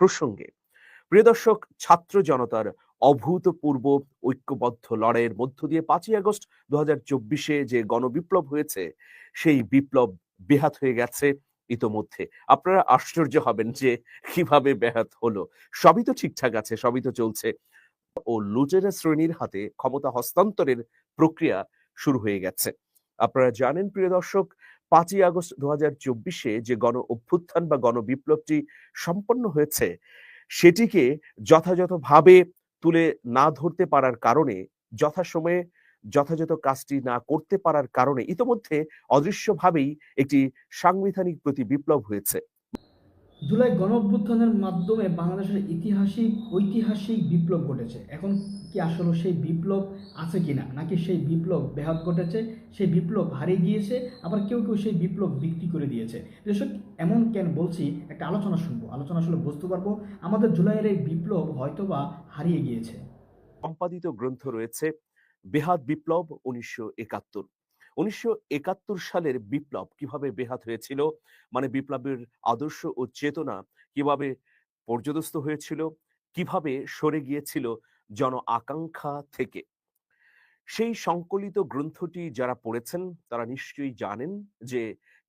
প্রসঙ্গে। প্রিয় দর্শক, ছাত্র জনতার অভূতপূর্ব ঐক্যবদ্ধ লড়াইয়ের মধ্য দিয়ে পাঁচই আগস্ট দু চব্বিশে যে গণবিপ্লব হয়েছে, সেই বিপ্লব বেহাত হয়ে গেছে ইতোমধ্যে। আপনারা আশ্চর্য হবেন যে কীভাবে ব্যাহত হলো। সবই তো ঠিকঠাক আছে, সবই তো চলছে। ও লুটেরা শ্রেণির হাতে ক্ষমতা হস্তান্তরের প্রক্রিয়া শুরু হয়ে গেছে। আপনারা জানেন, প্রিয় দর্শক পাঁচই আগস্ট দু হাজার চব্বিশে যে গণ অভ্যুত্থান বা গণবিপ্লবটি সম্পন্ন হয়েছে, সেটিকে যথাযথভাবে তুলে না ধরতে পারার কারণে, যথাসময়ে যথাযথ কাজটি না করতে পারার কারণে ইতোমধ্যে অদৃশ্যভাবেই একটি সাংবিধানিক প্রতি বিপ্লব হয়েছে। জুলাই গণ অভ্যুত্থানের মাধ্যমে বাংলাদেশের ইতিহাসিক, ঐতিহাসিক বিপ্লব ঘটেছে। এখন কি আসলে সেই বিপ্লব আছে কি না নাকি সেই বিপ্লব ব্যাহত ঘটেছে, সেই বিপ্লব হারিয়ে গিয়েছে, আবার কেউ কেউ সেই বিপ্লব বিক্রি করে দিয়েছে? দর্শক, এমন কেন বলছি? একটা আলোচনা শুনব। আলোচনা আসলে বুঝতে পারব, আমাদের জুলাইয়ের এই বিপ্লব হয়তোবা হারিয়ে গিয়েছে। সম্পাদিত গ্রন্থ রয়েছে, বেহাত বিপ্লব উনিশশো একাত্তর। উনিশশো একাত্তর সালের বিপ্লব কীভাবে বেহাত হয়েছিল? মানে বিপ্লবের আদর্শ ও চেতনা কীভাবে পর্যদস্ত হয়েছিল? কীভাবে সরে গিয়েছিল জন আকাঙ্ক্ষা থেকে? সেই সংকলিত গ্রন্থটি যারা পড়েছেন, তারা নিশ্চয়ই জানেন যে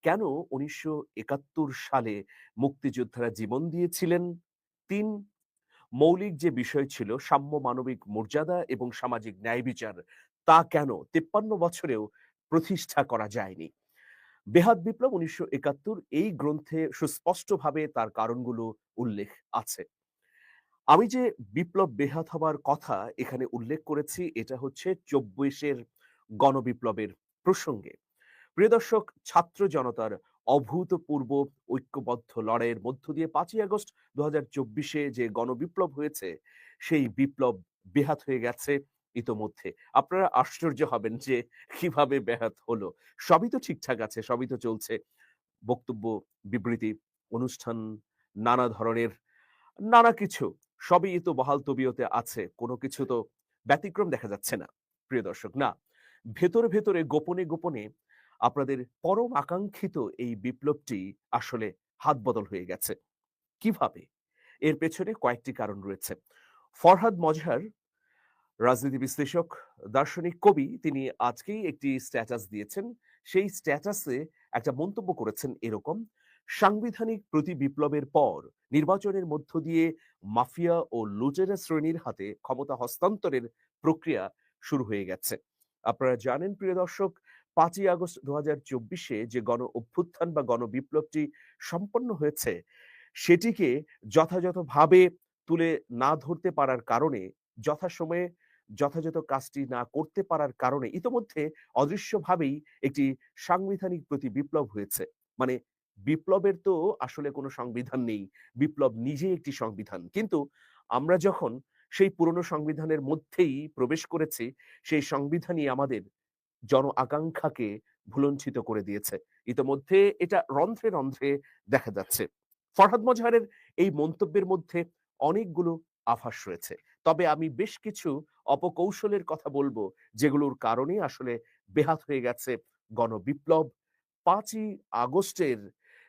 কেন উনিশশো একাত্তর সালে মুক্তিযোদ্ধারা জীবন দিয়েছিলেন? তিন, মৌলিক যে বিষয় ছিল, সাম্য মানবিক মর্যাদা এবং সামাজিক ন্যায় বিচার, তা কেন? তেপ্পান্ন বছরেও প্রতিষ্ঠা করা যায়নি। বেহাত বিপ্লব উনিশশো একাত্তর এই গ্রন্থে সুস্পষ্টভাবে তার কারণগুলো উল্লেখ আছে। আমি যে বিপ্লব বেহাত হবার কথা এখানে উল্লেখ করেছি, এটা হচ্ছে চব্বিশের গণবিপ্লবের প্রসঙ্গে। প্রিয় দর্শক, ছাত্র জনতার অভূতপূর্ব ঐক্যবদ্ধ লড়াইয়ের মধ্য দিয়ে পাঁচই আগস্ট দু হাজার যে গণবিপ্লব হয়েছে, সেই বিপ্লব বেহাত হয়ে গেছে। ইতোমধ্যে। আপনারা আশ্চর্য হবেন যে কীভাবে ব্যাহত হলো। সবই তো ঠিকঠাক আছে, সবই তো চলছে। বক্তব্য, বিবৃতি, অনুষ্ঠান, নানা ধরনের, নানা কিছু, সবই তো বহাল তবিয়তে আছে। কোনো কিছু তো ব্যতিক্রম দেখা যাচ্ছে না, প্রিয় দর্শক। না, ভেতরে ভেতরে, গোপনে গোপনে আপনাদের পরম আকাঙ্ক্ষিত এই বিপ্লবটি আসলে হাত বদল হয়ে গেছে। কীভাবে? এর পেছনে কয়েকটি কারণ রয়েছে। ফরহাদ মজহার রাজনীতি বিশ্লেষক, দার্শনিক কবি তিনি আজকেই একটি স্ট্যাটাস দিয়েছেন। সেই স্ট্যাটাসে একটা মন্তব্য করেছেন এরকম, সাংবিধানিক প্রতি বিপ্লবের পর নির্বাচনের মধ্য দিয়ে মাফিয়া ও লুটেরা শ্রেণির হাতে ক্ষমতা হস্তান্তরের প্রক্রিয়া শুরু হয়ে গেছে। আপনারা জানেন, প্রিয় দর্শক, পাঁচই আগস্ট দু চব্বিশে যে গণ অভ্যুত্থান বা গণবিপ্লবটি সম্পন্ন হয়েছে, সেটিকে যথাযথভাবে তুলে না ধরতে পারার কারণে যথাসময়ে যথাযথ কাজটি না করতে পারার কারণে ইতোমধ্যে অদৃশ্যভাবেই একটি সাংবিধানিক প্রতি বিপ্লব হয়েছে। মানে বিপ্লবের তো আসলে কোনো সংবিধান নেই, বিপ্লব নিজেই একটি সংবিধান। কিন্তু আমরা যখন সেই পুরনো সংবিধানের মধ্যেই প্রবেশ করেছি, সেই সংবিধানই আমাদের জন আকাঙ্ক্ষাকে ভুলঞ্চিত করে দিয়েছে। ইতোমধ্যে এটা রন্ধ্রে রন্ধ্রে দেখা যাচ্ছে। ফরহাদ মজহারের এই মন্তব্যের মধ্যে অনেকগুলো আভাস রয়েছে। তবে আমি বেশ কিছু অপকৌশলের কথা বলব, যেগুলোর কারণে আসলে বেহাত হয়ে গেছে গণবিপ্লব। পাঁচই আগস্টের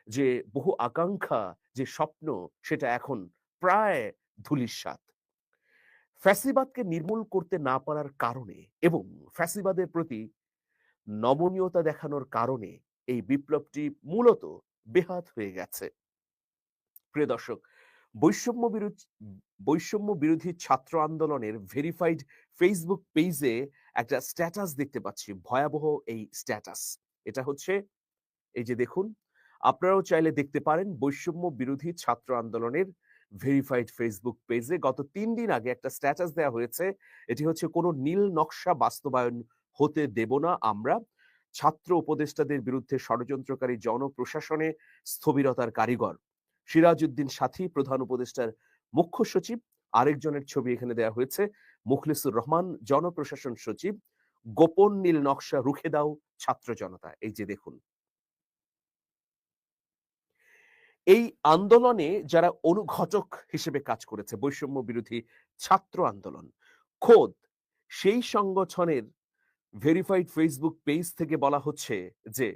যে বহু আকাঙ্ক্ষা, যে স্বপ্ন, সেটা এখন প্রায় ধুলিস্বাদ ফ্যাসিবাদকে নির্মূল করতে না পারার কারণে এবং ফ্যাসিবাদের প্রতি নমনীয়তা দেখানোর কারণে এই বিপ্লবটি মূলত বেহাত হয়ে গেছে। প্রিয় দর্শক বৈষম্য বিরোধী বৈষম্য বিরোধী ছাত্র আন্দোলনের ভেরিফাইড ফেসবুক পেজে একটা স্ট্যাটাস দেখতে পাচ্ছি, ভয়াবহ এই স্ট্যাটাস এটা হচ্ছে, এই যে দেখুন, আপনারাও চাইলে দেখতে পারেন বৈষম্য বিরোধী ছাত্র আন্দোলনের ভেরিফাইড ফেসবুক পেজে গত তিন দিন আগে একটা স্ট্যাটাস দেওয়া হয়েছে। এটি হচ্ছে, কোনো নীল নকশা বাস্তবায়ন হতে দেব না আমরা। ছাত্র উপদেষ্টাদের বিরুদ্ধে ষড়যন্ত্রকারী জনপ্রশাসনে স্থবিরতার কারিগর। সিরাজউদ্দিন সাথী, প্রধান উপদেষ্টার মুখ্য সচিব। আরেকজনের ছবি এখানে দেওয়া হয়েছে, মুখলিসুর রহমান, জনপ্রশাসন সচিব। গোপন নীল নকশা রুখে দাও ছাত্র জনতা, এই যে দেখুন। এই আন্দোলনে যারা অনুঘটক হিসেবে কাজ করেছে, বৈষম্য বিরোধী ছাত্র আন্দোলন, খোদ সেই সংগঠনের ভেরিফাইড ফেসবুক পেজ থেকে বলা হচ্ছে যে,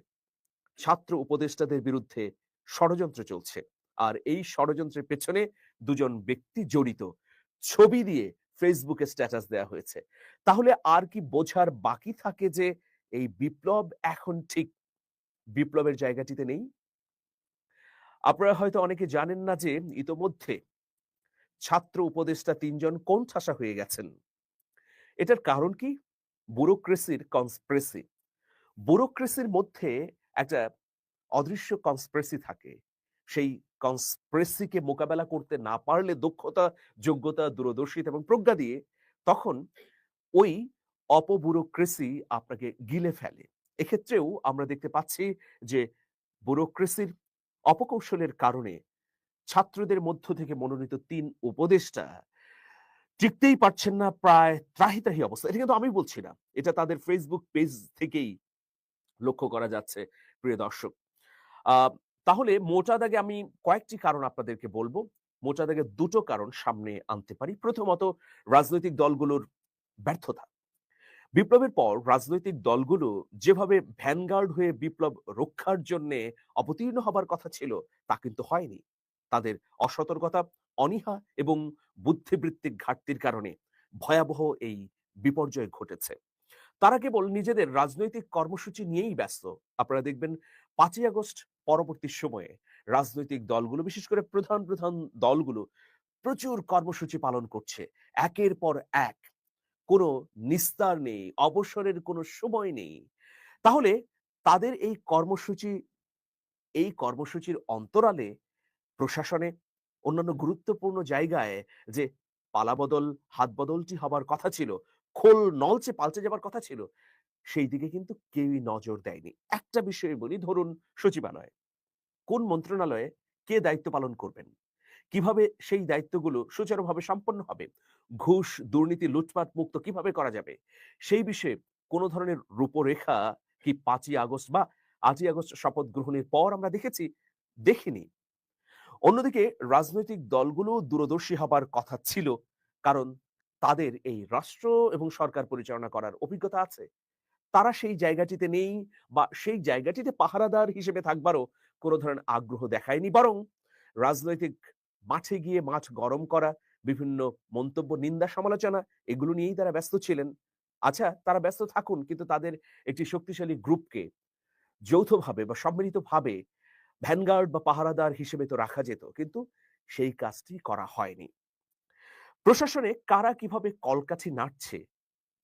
ছাত্র উপদেষ্টাদের বিরুদ্ধে ষড়যন্ত্র চলছে। আর এই ষড়যন্ত্রের পেছনে দুজন ব্যক্তি জড়িত। ছবি দিয়ে ফেসবুকে স্ট্যাটাস দেওয়া হয়েছে। তাহলে আর কি বোঝার বাকি থাকে যে এই বিপ্লব এখন ঠিক বিপ্লবের জায়গাটিতে নেই? আপনারা হয়তো অনেকে জানেন না যে ইতোমধ্যে ছাত্র উপদেষ্টা তিনজন কোন ঠাসা হয়ে গেছেন। এটার কারণ কি? ব্যুরোক্রেসির কনস্প্রেসি ব্যুরোক্রেসির মধ্যে একটা অদৃশ্য কনস্প্রেসি থাকে। সেই কনস্প্রেসিকে মোকাবেলা করতে না পারলে দক্ষতা, যোগ্যতা দূরদর্শিতা এবং প্রজ্ঞা দিয়ে তখন ওই অপব্যুরোক্রেসি আপনাকে গিলে ফেলে। এক্ষেত্রেও আমরা দেখতে পাচ্ছি যে ব্যুরোক্রেসির অপকৌশলের কারণে ছাত্রদের মধ্য থেকে মনোনীত তিন উপদেষ্টা টিকতেই পারছেন না, প্রায় ত্রাহিতাহি অবস্থা। এটা কিন্তু আমি বলছি না, এটা তাদের ফেসবুক পেজ থেকেই লক্ষ্য করা যাচ্ছে, প্রিয় দর্শক। তাহলে মোটা দাগে আমি কয়েকটি কারণ আপনাদেরকে বলব। মোটা দাগে দুটো কারণ সামনে আনতে পারি। প্রথমত, রাজনৈতিক দলগুলোর ব্যর্থতা। বিপ্লবের পর রাজনৈতিক দলগুলো যেভাবে ভ্যানগার্ড হয়ে বিপ্লব রক্ষার জন্য অবতীর্ণ হবার কথা ছিল, তা কিন্তু হয়নি। তাদের অসতর্কতা, অনীহা এবং বুদ্ধিবৃত্তিক ঘাটতির কারণে ভয়াবহ এই বিপর্যয় ঘটেছে। তারা কেবল নিজেদের রাজনৈতিক কর্মসূচি নিয়েই ব্যস্ত। আপনারা দেখবেন পাঁচই আগস্ট পরবর্তী সময়ে রাজনৈতিক দলগুলো, বিশেষ করে প্রধান প্রধান দলগুলো প্রচুর কর্মসূচি পালন করছে। একের পর এক। কোনো নিস্তার নেই, অবসরের কোনো সময় নেই। তাহলে তাদের এই কর্মসূচি, এই কর্মসূচির অন্তরালে প্রশাসনে অন্যান্য গুরুত্বপূর্ণ জায়গায় যে পালাবদল হাত বদলটি হবার কথা ছিল, খোল নলচে পাল্টে যাবার কথা ছিল সেই দিকে কিন্তু কেউই নজর দেয়নি। একটা বিষয়ে বলি, ধরুন সচিবালয়। কোন মন্ত্রণালয়ে কে দায়িত্ব পালন করবেন? কীভাবে সেই দায়িত্বগুলো সুচারুভাবে সম্পন্ন হবে? ঘুষ, দুর্নীতি, লুটপাট মুক্ত কীভাবে করা যাবে? সেই বিষয়ে কোনো ধরনের রূপরেখা কি পাঁচই আগস্ট বা আটই আগস্ট শপথ গ্রহণের পর আমরা দেখেছি? দেখিনি। অন্যদিকে রাজনৈতিক দলগুলো দূরদর্শী হবার কথা ছিল, কারণ তাদের এই রাষ্ট্র এবং সরকার পরিচালনা করার অভিজ্ঞতা আছে। তারা সেই জায়গাটিতে নেই বা সেই জায়গাটিতে পাহারাদার হিসেবে থাকবারও কোনো ধরনের আগ্রহ দেখায়নি। বরং রাজনৈতিক মাঠে গিয়ে মাঠ গরম করা, বিভিন্ন মন্তব্য, নিন্দা, সমালোচনা, এগুলো নিয়েই তারা ব্যস্ত ছিলেন। আচ্ছা তারা ব্যস্ত থাকুন, কিন্তু তাদের একটি শক্তিশালী গ্রুপকে যৌথভাবে বা সম্মিলিতভাবে ভ্যানগার্ড বা পাহারাদার হিসেবে তো রাখা যেত, কিন্তু সেই কাজটি করা হয়নি। প্রশাসনে কারা কীভাবে কলকাঠি নাড়ছে,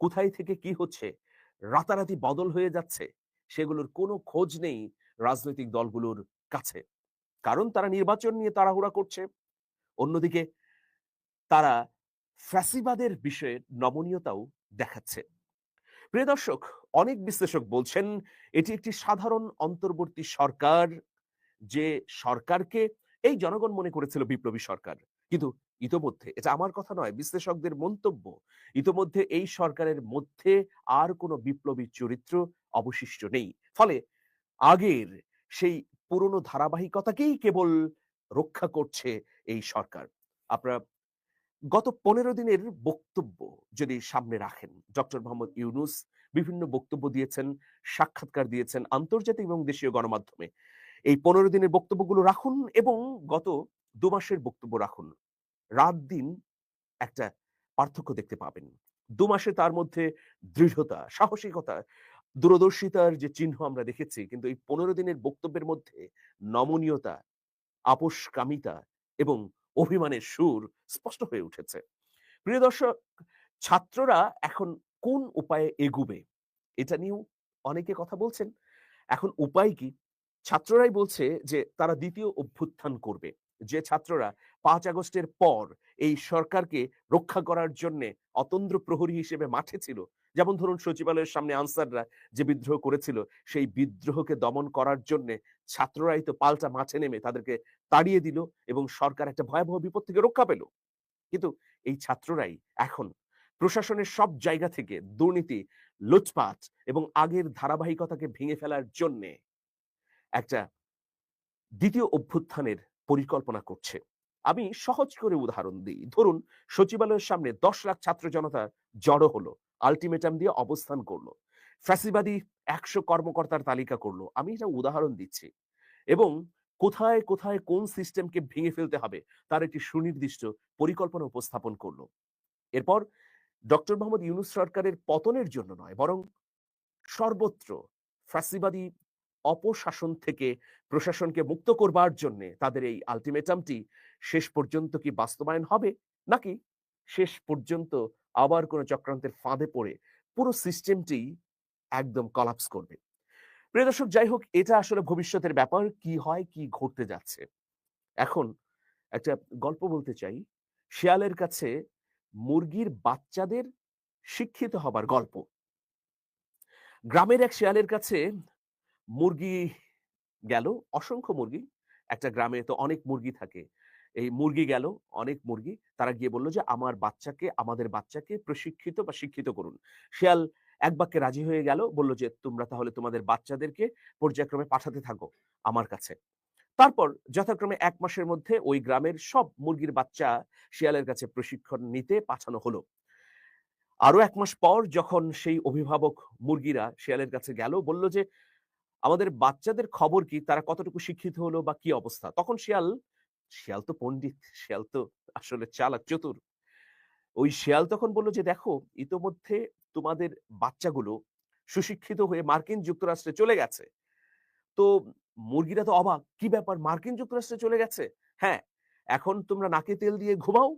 কোথায় থেকে কি হচ্ছে রাতারাতি বদল হয়ে যাচ্ছে, সেগুলোর কোনো খোঁজ নেই রাজনৈতিক দলগুলোর কাছে। কারণ তারা নির্বাচন নিয়ে তাড়াহুড়া করছে। অন্যদিকে তারা ফ্যাসিবাদের বিষয়ে নমনীয়তাও দেখাচ্ছে। প্রিয় দর্শক, অনেক বিশ্লেষক বলছেন, এটি একটি সাধারণ অন্তর্বর্তী সরকার, যে সরকারকে এই জনগণ মনে করেছিল বিপ্লবী সরকার। কিন্তু ইতোমধ্যে, এটা আমার কথা নয়, বিশ্লেষকদের মন্তব্য, ইতোমধ্যে এই সরকারের মধ্যে আর কোনো বিপ্লবী চরিত্র অবশিষ্ট নেই। ফলে আগের সেই পুরনো ধারাবাহিকতাকেই কেবল রক্ষা করছে এই সরকার। আপনারা গত পনেরো দিনের বক্তব্য যদি সামনে রাখেন, ডক্টর মোহাম্মদ ইউনুস বিভিন্ন বক্তব্য দিয়েছেন, সাক্ষাৎকার দিয়েছেন আন্তর্জাতিক এবং দেশীয় গণমাধ্যমে। এই পনেরো দিনের বক্তব্যগুলো রাখুন এবং গত দু মাসের বক্তব্য রাখুন। রাত দিন একটা পার্থক্য দেখতে পাবেন। দু মাসে তার মধ্যে দৃঢ়তা, সাহসিকতা, দূরদর্শিতার যে চিহ্ন আমরা দেখেছি, কিন্তু এই পনেরো দিনের বক্তব্যের মধ্যে নমনীয়তা, আপোষকামিতা এবং অভিমানের সুর স্পষ্ট হয়ে উঠেছে। প্রিয় দর্শক, ছাত্ররা এখন কোন উপায়ে এগুবে? এটা নিয়েও অনেকে কথা বলছেন। এখন উপায় কি? ছাত্ররাই বলছে যে তারা দ্বিতীয় অভ্যুত্থান করবে। যে ছাত্ররা পাঁচ আগস্টের পর এই সরকারকে রক্ষা করার জন্য অতন্দ্র প্রহরী হিসেবে মাঠে ছিল। যেমন ধরুন সচিবালয়ের সামনে আনসাররা যে বিদ্রোহ করেছিল, সেই বিদ্রোহকে দমন করার জন্য ছাত্ররাই তো পাল্টা মাঠে নেমে তাদেরকে তাড়িয়ে দিল এবং সরকার একটা ভয়াবহ বিপদ থেকে রক্ষা পেল। কিন্তু এই ছাত্ররাই এখন প্রশাসনের সব জায়গা থেকে দুর্নীতি, লুটপাট এবং আগের ধারাবাহিকতাকে ভেঙে ফেলার জন্যে একটা দ্বিতীয় অভ্যুত্থানের পরিকল্পনা করছে। আমি সহজ করে উদাহরণ দিই। ধরুন, সচিবালয়ের সামনে দশ লাখ ছাত্র জনতা জড়ো হলো, আলটিমেটাম দিয়ে অবস্থান করল। ফ্যাসিবাদী একশো কর্মকর্তার তালিকা করল। আমি এটা উদাহরণ দিচ্ছি। এবং কোথায় কোথায় কোন সিস্টেমকে ভেঙে ফেলতে হবে, তার একটি সুনির্দিষ্ট পরিকল্পনা উপস্থাপন করল। এরপর ডক্টর মোহাম্মদ ইউনুস সরকারের পতনের জন্য নয়, বরং সর্বত্র ফ্যাসিবাদী অপশাসন থেকে প্রশাসনকে মুক্ত করবার জন্য তাদের এই আলটিমেটামটি শেষ পর্যন্ত কি বাস্তবায়ন হবে? নাকি শেষ পর্যন্ত আবার কোনো চক্রান্তের ফাঁদে পড়ে পুরো সিস্টেমটি একদম কলাপস করবে? প্রিয় দর্শক, যাই হোক, এটা আসলে ভবিষ্যতের ব্যাপার। কি হয়, কি ঘটতে যাচ্ছে? এখন একটা গল্প বলতে চাই। শেয়ালের কাছে মুরগির বাচ্চাদের শিক্ষিত হবার গল্প। গ্রামের এক শিয়ালের কাছে মুরগি গেল, অসংখ্য মুরগি। একটা গ্রামে তো অনেক মুরগি থাকে। এই মুরগি গেল, অনেক মুরগি। তারা গিয়ে বলল যে, আমার বাচ্চাকে, আমাদের বাচ্চাকে প্রশিক্ষিত বা শিক্ষিত করুন। শেয়াল এক বাক্যে রাজি হয়ে গেল, বলল যে, তোমরা তাহলে তোমাদের বাচ্চাদেরকে পর্যায়ক্রমে পাঠাতে থাকো আমার কাছে। তারপর যথাক্রমে এক মাসের মধ্যে ওই গ্রামের সব মুরগির বাচ্চা শিয়ালের কাছে প্রশিক্ষণ নিতে পাঠানো হলো। আরও এক মাস পর যখন সেই অভিভাবক মুরগিরা শিয়ালের কাছে গেল, বলল যে আমাদের বাচ্চাদের খবর কি? তারা কতটুকু শিক্ষিত হলো বা কি অবস্থা? তখন শিয়াল শিয়াল তো পণ্ডিত, শিয়াল তো আসলে চালাক, চতুর। ওই শিয়াল তখন বলল যে, দেখো, ইতোমধ্যে তোমাদের বাচ্চাগুলো সুশিক্ষিত হয়ে মার্কিন যুক্তরাষ্ট্রে চলে গেছে। তো মুরগিরা তো অবাক, কি ব্যাপার? মার্কিন যুক্তরাষ্ট্রে চলে গেছে? হ্যাঁ এখন তোমরা নাকে তেল দিয়ে ঘুমাও।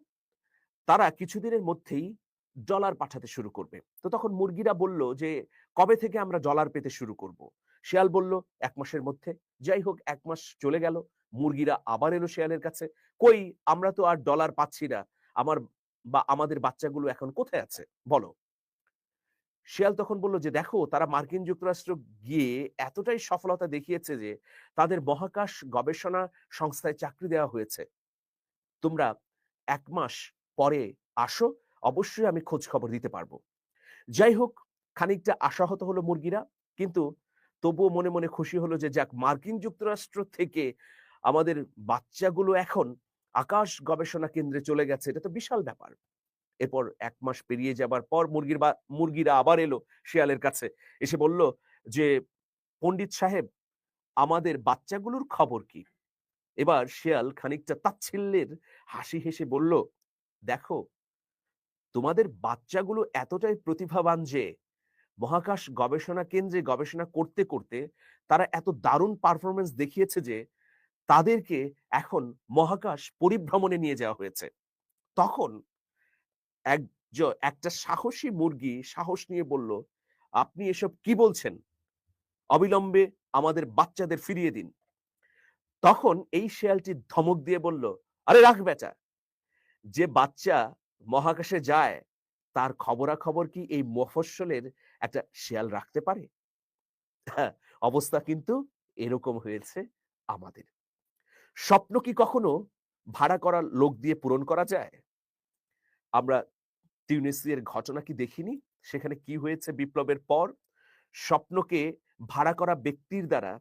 তারা কিছুদিনের মধ্যেই ডলার পাঠাতে শুরু করবে। তো তখন মুরগিরা বলল যে, কবে থেকে আমরা ডলার পেতে শুরু করব? শিয়াল বলল, এক মাসের মধ্যে? যাই হোক, এক মাস চলে গেল। মুরগিরা আবার এলো শিয়ালের কাছে। কই, আমরা তো আর ডলার পাচ্ছি না। আমার বা, আমাদের বাচ্চাগুলো এখন কোথায় আছে? বলো। শিয়াল তখন বলল যে, দেখো, তারা মার্কিন যুক্তরাষ্ট্র গিয়ে এতটাই সফলতা দেখিয়েছে যে, তাদের মহাকাশ গবেষণা সংস্থায় চাকরি দেওয়া হয়েছে। তোমরা এক মাস পরে আসো, অবশ্যই আমি খোঁজ খবর দিতে পারব। যাই হোক, খানিকটা আশাহত হলো মুরগিরা, কিন্তু তবুও মনে মনে খুশি হলো যে, যাক, মার্কিন যুক্তরাষ্ট্র থেকে আমাদের বাচ্চাগুলো এখন আকাশ গবেষণা কেন্দ্রে চলে গেছে। এটা তো বিশাল ব্যাপার। এরপর এক মাস পেরিয়ে যাবার পর মুরগির বা, মুরগিরা আবার এলো শিয়ালের কাছে। এসে বলল যে, পণ্ডিত সাহেব, আমাদের বাচ্চাগুলোর খবর কি? এবার শিয়াল খানিকটা তাচ্ছিল্যের হাসি হেসে বলল, দেখো, তোমাদের বাচ্চাগুলো এতটাই প্রতিভাবান যে মহাকাশ গবেষণা কেন্দ্রে গবেষণা করতে করতে তারা এত দারুণ পারফরমেন্স দেখিয়েছে যে তাদেরকে এখন মহাকাশ পরিভ্রমণে নিয়ে যাওয়া হয়েছে। তখন এক একটা সাহসী মুরগি সাহস নিয়ে বলল, আপনি এসব কি বলছেন? অবিলম্বে আমাদের বাচ্চাদের ফিরিয়ে দিন। তখন এই শেয়ালটি ধমক দিয়ে বলল, আরে রাখ বেটা, যে বাচ্চা মহাকাশে যায়, তার খবরাখবর কি এই মফস্বলের একটা শেয়াল রাখতে পারে? হ্যাঁ, অবস্থা কিন্তু এরকম হয়েছে আমাদের। স্বপ্ন কি কখনো ভাড়া করা লোক দিয়ে পূরণ করা যায়? আমরা টিউনিসিয়ার ঘটনা কি দেখিনি? সেখানে কি হয়েছে বিপ্লবের পর? স্বপ্নকে ভাড়া করা ব্যক্তির দ্বারা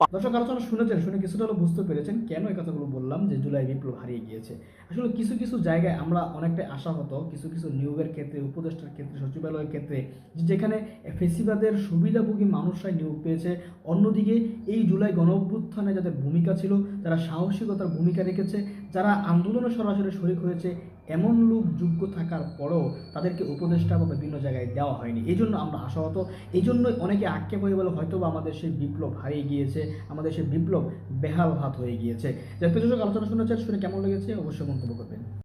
দর্শক, আলোচনা শুনেছেন, শুনে কিছুটা হলো বুঝতে পেরেছেন কেন এই কথাগুলো বললাম যে জুলাই বিপ্লব হারিয়ে গিয়েছে। আসলে কিছু কিছু জায়গায় আমরা অনেকটাই আশাহত, কিছু কিছু নিয়োগের ক্ষেত্রে, উপদেষ্টার ক্ষেত্রে, সচিবালয়ের ক্ষেত্রে যেখানে ফেসিবাদের সুবিধাভোগী মানুষরাই নিয়োগ পেয়েছে। অন্যদিকে এই জুলাই গণ অভ্যুত্থানে যাদের ভূমিকা ছিল, তারা সাহসিকতার ভূমিকা রেখেছে, যারা আন্দোলনে সরাসরি শরিক হয়েছে এমন লোক যোগ্য থাকার পরও তাদেরকে উপদেষ্টা বা বিভিন্ন জায়গায় দেওয়া হয়নি। এই জন্য আমরা আশাহত। এই জন্যই অনেকে আক্ষেপ হয়ে বলে হয়তো বা আমাদের সেই বিপ্লব হারিয়ে গিয়েছে, আমাদের সেই বিপ্লব বেহাল হাত হয়ে গিয়েছে। যাতে আলোচনা শুনেছেন শুনে কেমন লেগেছে? অবশ্যই মন্তব্য করবেন।